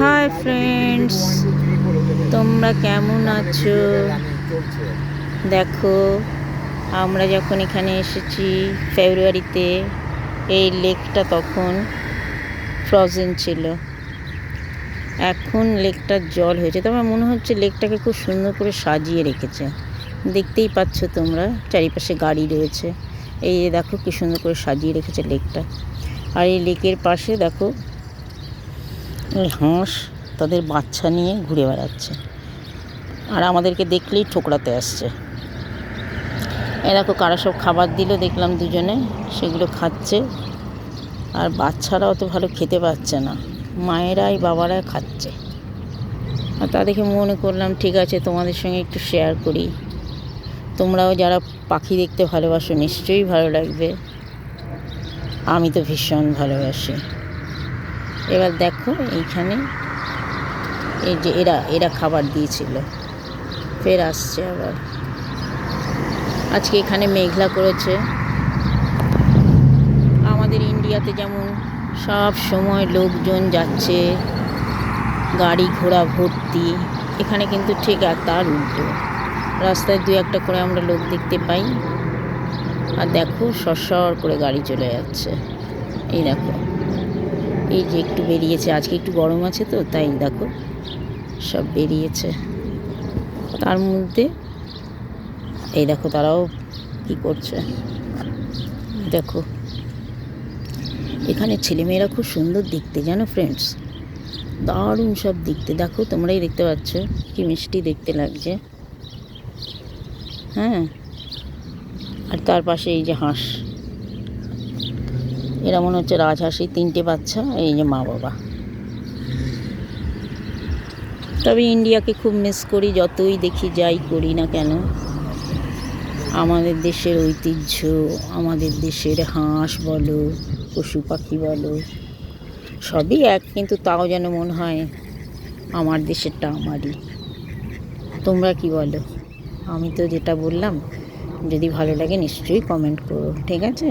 Hi friends তোমরা কেমন আছো? দেখো, আমরা যখন এখানে এসেছি ফেব্রুয়ারিতে, এই লেকটা তখন ফ্রোজেন ছিল। এখন লেকটার জল হয়েছে। তবে আমার মনে হচ্ছে লেকটাকে খুব সুন্দর করে সাজিয়ে রেখেছে। দেখতেই পাচ্ছ তোমরা, চারিপাশে গাড়ি রয়েছে। এই দেখো, কি সুন্দর করে সাজিয়ে রেখেছে লেকটা। আর এই লেকের পাশে দেখো হাঁস তাদের বাচ্চা নিয়ে ঘুরে বেড়াচ্ছে। আর আমাদেরকে দেখলেই ঠোকরাতে আসছে। এ দেখো কারা সব খাবার দিল দেখলাম দুজনে, সেগুলো খাচ্ছে। আর বাচ্চারাও তো ভালো খেতে পাচ্ছে না, মায়েরাই বাবারাই খাচ্ছে। আর তা দেখে মনে করলাম, ঠিক আছে, তোমাদের সঙ্গে একটু শেয়ার করি। তোমরাও যারা পাখি দেখতে ভালোবাসো, নিশ্চয়ই ভালো লাগবে। আমি তো ভীষণ ভালোবাসি। এবার দেখো এইখানে এই যে এরা এরা খাবার দিয়েছিল। ফের আসছে আবার। আজকে এখানে মেঘলা করেছে। আমাদের ইন্ডিয়াতে যেমন সব সময় লোকজন যাচ্ছে, গাড়ি ঘোড়া ভর্তি, এখানে কিন্তু ঠিক আর তার উল্টো। রাস্তায় দু একটা করে আমরা লোক দেখতে পাই। আর দেখো সরসর করে গাড়ি চলে যাচ্ছে। এই দেখো। এই যে একটু বেরিয়েছে, আজকে একটু গরম আছে তো, তাই দেখো সব বেরিয়েছে। তার মধ্যে এই দেখো তারাও কি করছে। দেখো, এখানে ছেলেমেয়েরা খুব সুন্দর দেখতে, জানো ফ্রেন্ডস দারুণ সব দেখতে, দেখো তোমরাই দেখতে পাচ্ছ, কি মিষ্টি দেখতে লাগছে। হ্যাঁ আর তার পাশে এই যে হাঁস। এরা মনে হচ্ছে রাজহাঁসের তিনটে বাচ্চা, এই যে মা বাবা। তবে ইন্ডিয়াকে খুব মিস করি, যতই দেখি যাই করি না কেন। আমাদের দেশের ঐতিহ্য, আমাদের দেশের হাঁস বলো, পশু পাখি বলো, সবই এক, কিন্তু তাও যেন মনে হয় আমার দেশেরটা আমারই। তোমরা কি বলো? আমি তো যেটা বললাম, যদি ভালো লাগে নিশ্চয়ই কমেন্ট করো, ঠিক আছে?